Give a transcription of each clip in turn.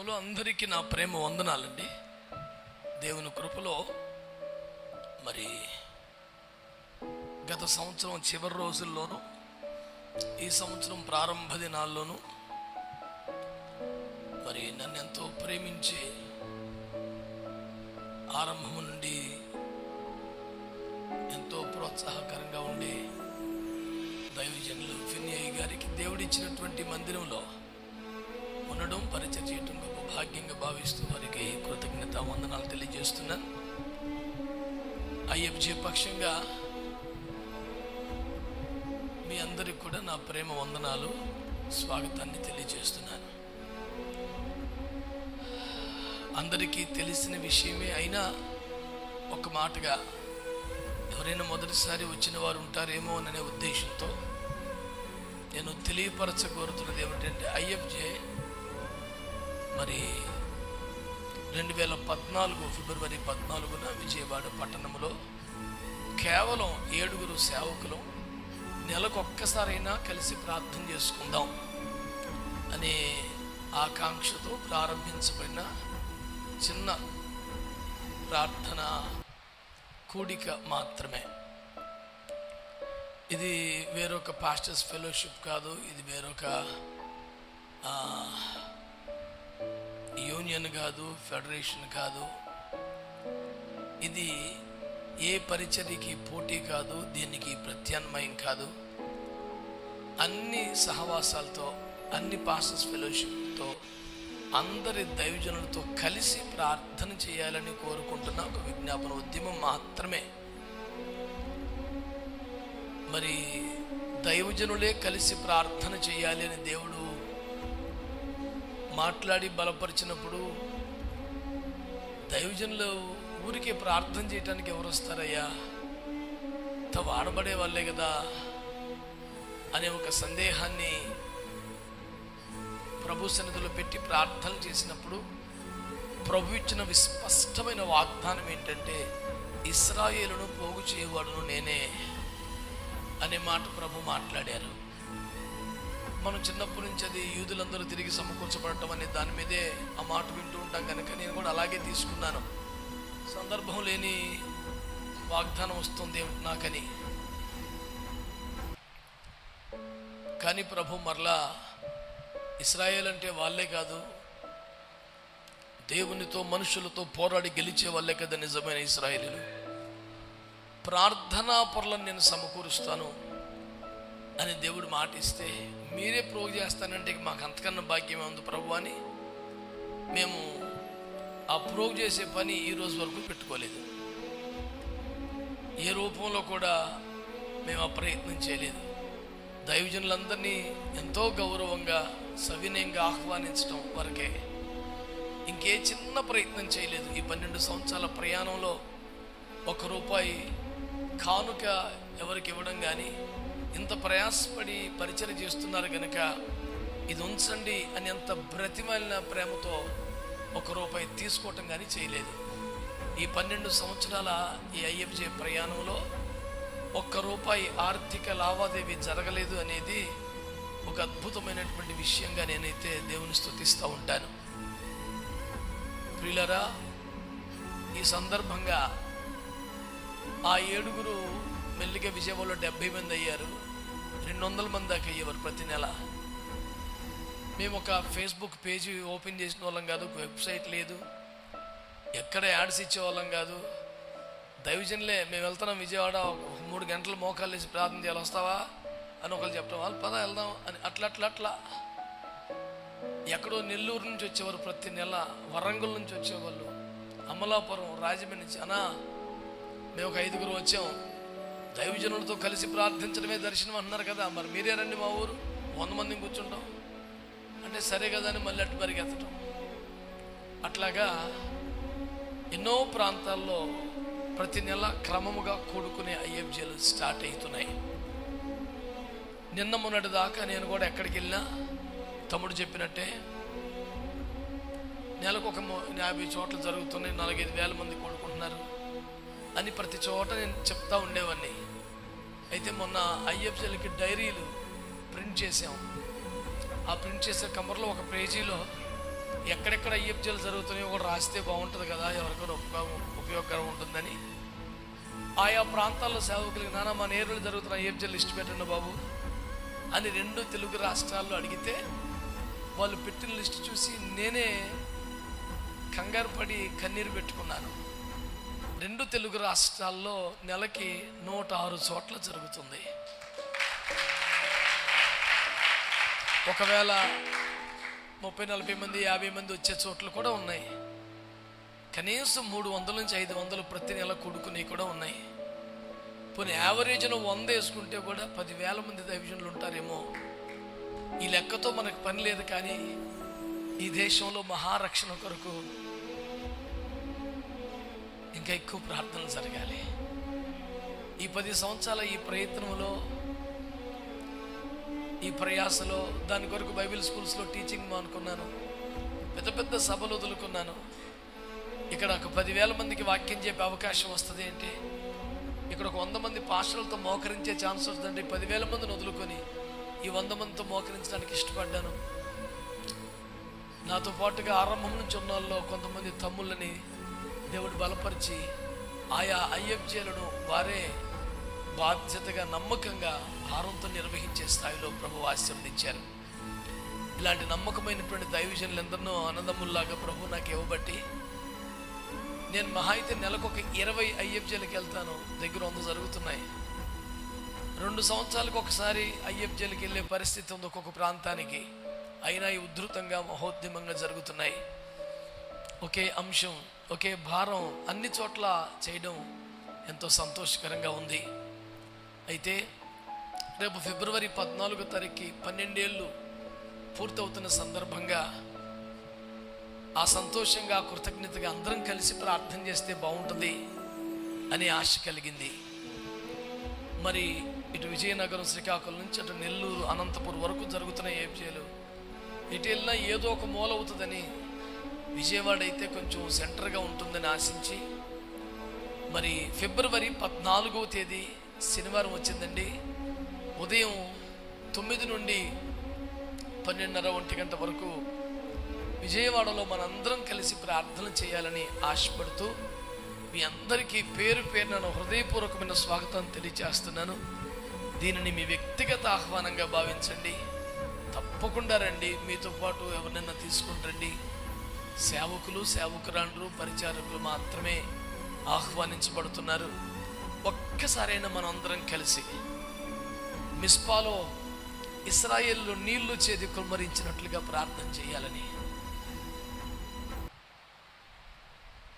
నామములో అందరికీ నా ప్రేమ వందనాలండి. దేవుని కృపలో మరి గత సంవత్సరం చివరి రోజుల్లోనూ ఈ సంవత్సరం ప్రారంభ దినాల్లోనూ మరి నన్ను ఎంతో ప్రేమించి ఆరంభం నుండి ఎంతో ప్రోత్సాహకరంగా ఉండే దైవజనులు ఫిన్యయ్య గారికి దేవుడిచ్చినటువంటి మందిరంలో ఉండడం పరిచయం చేయటం గొప్ప భాగ్యంగా భావిస్తూ వారికి కృతజ్ఞత వందనాలు తెలియజేస్తున్నాను. ఐఎఫ్జే పక్షంగా మీ అందరికి కూడా నా ప్రేమ వందనాలు స్వాగతాన్ని తెలియజేస్తున్నాను. అందరికీ తెలిసిన విషయమే అయినా ఒక మాటగా ఎవరైనా మొదటిసారి వచ్చిన వారు ఉంటారేమో అనే ఉద్దేశంతో నేను తెలియపరచగోరుతున్నది ఏమిటంటే ఐఎఫ్జే మరి రెండు వేల పద్నాలుగు ఫిబ్రవరి పద్నాలుగున విజయవాడ పట్టణంలో కేవలం ఏడుగురు సేవకులు నెలకొక్కసారైనా కలిసి ప్రార్థన చేసుకుందాం అనే ఆకాంక్షతో ప్రారంభించబడిన చిన్న ప్రార్థన కూడిక మాత్రమే. ఇది వేరొక పాస్టర్స్ ఫెలోషిప్ కాదు ఇది వేరొక యూనియన్ కాదు ఫెడరేషన్ కాదు. ఇది ఏ పరిచర్యకి పోటీ కాదు దీనికి ప్రత్యామ్నాయం కాదు. అన్ని సహవాసాలతో అన్ని పాస్టర్స్ ఫెలోషిప్తో అందరి దైవజనులతో కలిసి ప్రార్థన చేయాలని కోరుకుంటున్న ఒక విజ్ఞాపన ఉద్యమం మాత్రమే. మరి దైవజనులే కలిసి ప్రార్థన చేయాలి అని దేవుడు మాట్లాడి బలపరిచినప్పుడు దైవజనులు ఊరికే ప్రార్థన చేయటానికి ఎవరు వస్తారయ్యా? ఇంత వాడబడే వాళ్ళే కదా అనే ఒక సందేహాన్ని ప్రభు సన్నిధిలో పెట్టి ప్రార్థన చేసినప్పుడు ప్రభు ఇచ్చిన విస్పష్టమైన వాగ్దానం ఏంటంటే ఇస్రాయేలును పోగు చేయవాడును నేనే అనే మాట ప్రభు మాట్లాడారు. మనం చిన్నప్పటి నుంచి అది యూదులందరూ తిరిగి సమకూర్చబడటం అనే దాని మీదే ఆ మాట వింటూ ఉంటాం కనుక నేను కూడా అలాగే తీసుకున్నాను. సందర్భం లేని వాగ్దానం వస్తుంది నాకని. కానీ ప్రభు మరలా ఇస్రాయేల్ అంటే వాళ్ళే కాదు దేవునితో మనుషులతో పోరాడి గెలిచే వాళ్ళే కదా నిజమైన ఇస్రాయేలీలు. ప్రార్థనా పొరలను నేను సమకూరుస్తాను. అని దేవుడు మాట ఇస్తే మీరే ప్రోగ్ చేస్తానంటే మాకు అంతకన్నా భాగ్యమే ఉంది ప్రభు అని మేము ఆ ప్రోగ్ చేసే పని ఈ రోజు వరకు పెట్టుకోలేదు. ఏ రూపంలో కూడా మేము ఆ ప్రయత్నం చేయలేదు. దైవజనులందరినీ ఎంతో గౌరవంగా సవినయంగా ఆహ్వానించడం వరకే ఇంకే చిన్న ప్రయత్నం చేయలేదు. ఈ పన్నెండు సంవత్సరాల ప్రయాణంలో ఒక రూపాయి కానుక ఎవరికి ఇవ్వడం కానీ ఇంత ప్రయాసపడి పరిచయం చేస్తున్నారు కనుక ఇది ఉంచండి అని ఎంత బ్రతిమలిన ప్రేమతో ఒక రూపాయి తీసుకోవటం కానీ చేయలేదు. ఈ పన్నెండు సంవత్సరాల ఈ ఐఎఫ్జే ప్రయాణంలో ఒక్క రూపాయి ఆర్థిక లావాదేవీ జరగలేదు అనేది ఒక అద్భుతమైనటువంటి విషయంగా నేనైతే దేవుని స్తుతిస్తూ ఉంటాను. ప్రియులరా ఈ సందర్భంగా ఆ ఏడుగురు మెల్లిగా విజయవాడలో డెబ్బై మంది అయ్యారు. రెండు వందల మంది దాకా అయ్యేవారు ప్రతి నెల. మేము ఒక ఫేస్బుక్ పేజీ ఓపెన్ చేసిన వాళ్ళం కాదు ఒక వెబ్సైట్ లేదు. ఎక్కడ యాడ్స్ ఇచ్చేవాళ్ళం కాదు. దైవజన్లే మేము వెళ్తున్నాం విజయవాడ మూడు గంటలు మోకాలు వేసి ప్రార్థన చేయాలి వస్తావా? అని ఒకళ్ళు చెప్పడం వాళ్ళు పద వెళ్దాం అని అట్లా అట్లా అట్లా. ఎక్కడో నెల్లూరు నుంచి వచ్చేవారు ప్రతి నెల వరంగల్ నుంచి వచ్చేవాళ్ళు. అమలాపురం రాజమండ్రి నుంచి. అనా మేము ఒక ఐదుగురు వచ్చాం. దైవజనులతో కలిసి ప్రార్థించడమే దర్శనం అన్నారు కదా. మరి మీరే రండి మా ఊరు. వంద మందిని కూర్చుంటాం. అంటే సరే కదా అని మళ్ళీ అటు పరిగెత్తడం అట్లాగా ఎన్నో ప్రాంతాల్లో ప్రతి నెల క్రమముగా కూడుకునే ఐఎఫ్జీలు స్టార్ట్ అవుతున్నాయి. నిన్న మొన్నటి దాకా నేను కూడా ఎక్కడికి వెళ్ళినా తమ్ముడు చెప్పినట్టే నెలకు ఒక యాభై చోట్ల జరుగుతున్నాయి. నాలుగైదు వేల మంది కూడుకుంటున్నారు. అని ప్రతి చోట నేను చెప్తా ఉండేవాడిని అయితే మొన్న ఐఎఫ్జీలకి డైరీలు ప్రింట్ చేసాం ఆ ప్రింట్ చేసే కమర్లో ఒక పేజీలో ఎక్కడెక్కడ ఐఎఫ్జీలు జరుగుతున్నాయో కూడా రాస్తే బాగుంటుంది కదా ఎవరికైనా ఉపయోగం ఉపయోగకరం ఉంటుందని. ఆయా ప్రాంతాల్లో సేవకులకి నానా మా నేరులు జరుగుతున్న ఐఎఫ్జీలు లిస్ట్ పెట్టండి బాబు అని రెండు తెలుగు రాష్ట్రాల్లో అడిగితే వాళ్ళు పెట్టిన లిస్ట్ చూసి నేనే కంగారు పడి కన్నీరు పెట్టుకున్నాను. రెండు తెలుగు రాష్ట్రాల్లో నెలకి నూట ఆరు చోట్ల జరుగుతుంది. ఒకవేళ ముప్పై నలభై మంది యాభై మంది వచ్చే చోట్లు కూడా ఉన్నాయి. కనీసం మూడు వందల నుంచి ఐదు వందలు ప్రతి నెల కూడుకునేవి కూడా ఉన్నాయి. పోనీ యావరేజ్ను వంద వేసుకుంటే కూడా పదివేల మంది దైవజనులు ఉంటారేమో. ఈ లెక్కతో మనకు పని లేదు కానీ ఈ దేశంలో మహారక్షణ కొరకు ఇంకా ఎక్కువ ప్రార్థన జరగాలి. ఈ పది సంవత్సరాల ఈ ప్రయత్నంలో ఈ ప్రయాసలో దాని కొరకు బైబిల్ స్కూల్స్లో టీచింగ్ మానుకున్నాను పెద్ద పెద్ద సభలు వదులుకున్నాను. ఇక్కడ ఒక పదివేల మందికి వాక్యం చెప్పే అవకాశం వస్తుంది అంటే ఇక్కడ ఒక వంద మంది పాస్టర్లతో మోకరించే ఛాన్స్ వస్తుందంటే పదివేల మందిని వదులుకొని ఈ వంద మందితో మోకరించడానికి ఇష్టపడ్డాను. నాతో పాటుగా ఆరంభం నుంచి ఉన్న వాళ్ళు కొంతమంది తమ్ముళ్ళని దేవుడు బలపరిచి ఆయా ఐఎఫ్జేలను వారే బాధ్యతగా నమ్మకంగా భారంతో నిర్వహించే స్థాయిలో ప్రభు ఆశీర్వదించారు ఇలాంటి నమ్మకమైనటువంటి దైవజనులు ఎందరినో అన్నదమ్ముల్లాగా ప్రభు నాకు ఇవ్వబట్టి నేను మహా అయితే నెలకు ఒక ఇరవై ఐఎఫ్జేలకు వెళ్తాను. దగ్గర వంద జరుగుతున్నాయి. రెండు సంవత్సరాలకు ఒకసారి ఐఎఫ్జేలకు వెళ్ళే పరిస్థితి ఉంది ఒక్కొక్క ప్రాంతానికి. అయినా ఉధృతంగా మహోద్యమంగా జరుగుతున్నాయి. ఒకే అంశం ఒకే భారం అన్ని చోట్ల చేయడం ఎంతో సంతోషకరంగా ఉంది. అయితే రేపు ఫిబ్రవరి పద్నాలుగో తారీఖు పన్నెండేళ్ళు పూర్తవుతున్న సందర్భంగా ఆ సంతోషంగా కృతజ్ఞతగా అందరం కలిసి ప్రార్థన చేస్తే బాగుంటుంది అనే ఆశ కలిగింది. మరి ఇటు విజయనగరం శ్రీకాకుళం నుంచి అటు నెల్లూరు అనంతపురం వరకు జరుగుతున్న ఏపీలు ఇటు వెళ్ళినా ఏదో ఒక మూల అవుతుందని విజయవాడ అయితే కొంచెం సెంటర్గా ఉంటుందని ఆశించి మరి ఫిబ్రవరి పద్నాలుగవ తేదీ శనివారం వచ్చిందండి. ఉదయం తొమ్మిది నుండి పన్నెండున్నర ఒంటి గంట వరకు విజయవాడలో మనందరం కలిసి ప్రార్థన చేయాలని ఆశపడుతూ మీ అందరికీ పేరు పేరున హృదయపూర్వకమైన స్వాగతం తెలియజేస్తున్నాను. దీనిని మీ వ్యక్తిగత ఆహ్వానంగా భావించండి. తప్పకుండా రండి. మీతో పాటు ఎవరినైనా తీసుకుని రండి. సేవకులు సేవకురాండ్రు పరిచారకులు మాత్రమే ఆహ్వానించబడుతున్నారు. ఒక్కసారైనా మనం అందరం కలిసి మిస్పాలో ఇస్రాయేల్లో నీళ్ళు చేది కుమ్మరించినట్లుగా ప్రార్థన చేయాలని.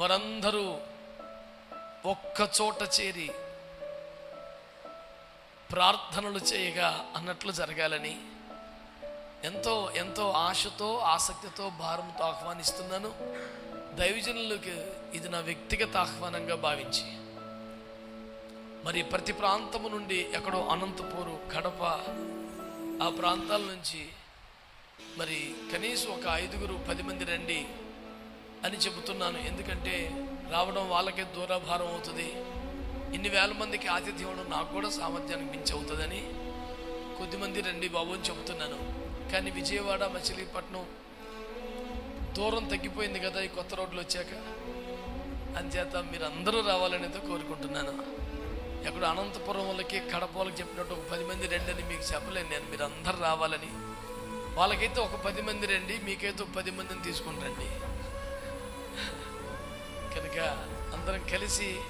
వారందరూ ఒక్క చోట చేరి ప్రార్థనలు చేయగా అన్నట్లు జరగాలని ఎంతో ఎంతో ఆశతో ఆసక్తితో భారంతో ఆహ్వానిస్తున్నాను. దైవజనులకు ఇది నా వ్యక్తిగత ఆహ్వానంగా భావించి మరి ప్రతి ప్రాంతము నుండి ఎక్కడో అనంతపూరు కడప ఆ ప్రాంతాల నుంచి మరి కనీసం ఒక ఐదుగురు పది మంది రండి అని చెబుతున్నాను. ఎందుకంటే రావడం వాళ్ళకే దూరభారం అవుతుంది. ఇన్ని వేల మందికి ఆతిథ్యం నాకు కూడా సామర్థ్యానికి మించి అవుతుందని కొద్దిమంది రండి బాబు అని చెబుతున్నాను. కానీ విజయవాడ మచిలీపట్నం దూరం తగ్గిపోయింది కదా ఈ కొత్త రోడ్లు వచ్చాక. అంచేత మీరు అందరూ రావాలనేది కోరుకుంటున్నాను. ఎక్కడ అనంతపురం వాళ్ళకి కడప వాళ్ళకి చెప్పినట్టు ఒక పది మంది రండి అని మీకు చెప్పలేను నేను. మీరు అందరు రావాలని. వాళ్ళకైతే ఒక పది మంది రండి మీకైతే ఒక పది మందిని తీసుకుని రండి. కనుక అందరం కలిసి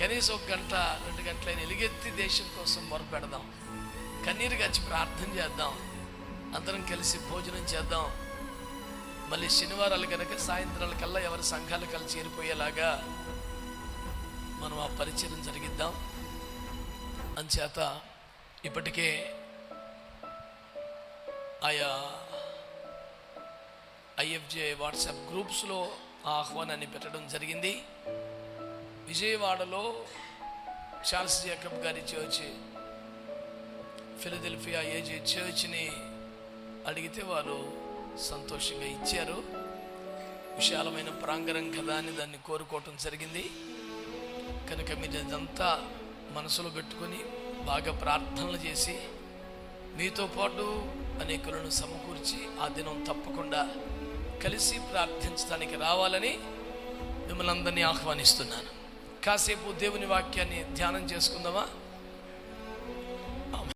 కనీసం ఒక గంట రెండు గంటలైన ఎలుగెత్తి దేశం కోసం మొరపెడదాం. కన్నీరు గచ్చి ప్రార్థన చేద్దాం. అందరం కలిసి భోజనం చేద్దాం. మళ్ళీ శనివారాలు కనుక సాయంత్రాల కల్లా ఎవరి సంఘాలు కలిసి చేరిపోయేలాగా మనం ఆ పరిచయం జరిగిద్దాం. అంచేత ఇప్పటికే ఆయా ఐఎఫ్జే వాట్సాప్ గ్రూప్స్లో ఆ ఆహ్వానాన్ని పెట్టడం జరిగింది. విజయవాడలో చార్ల్స్ జేకబ్ గారి చర్చ్ ఫిలదెల్ఫియా ఏజీ చర్చ్ని అడిగితే వారు సంతోషంగా ఇచ్చారు. విశాలమైన ప్రాంగణం కదా అని దాన్ని కోరుకోవటం జరిగింది. కనుక మీరు ఇదంతా మనసులో పెట్టుకొని బాగా ప్రార్థనలు చేసి మీతో పాటు అనేకులను సమకూర్చి ఆ దినం తప్పకుండా కలిసి ప్రార్థించడానికి రావాలని మిమ్మల్ని అందరినీ ఆహ్వానిస్తున్నాను. కాసేపు దేవుని వాక్యాన్ని ధ్యానం చేసుకుందామా?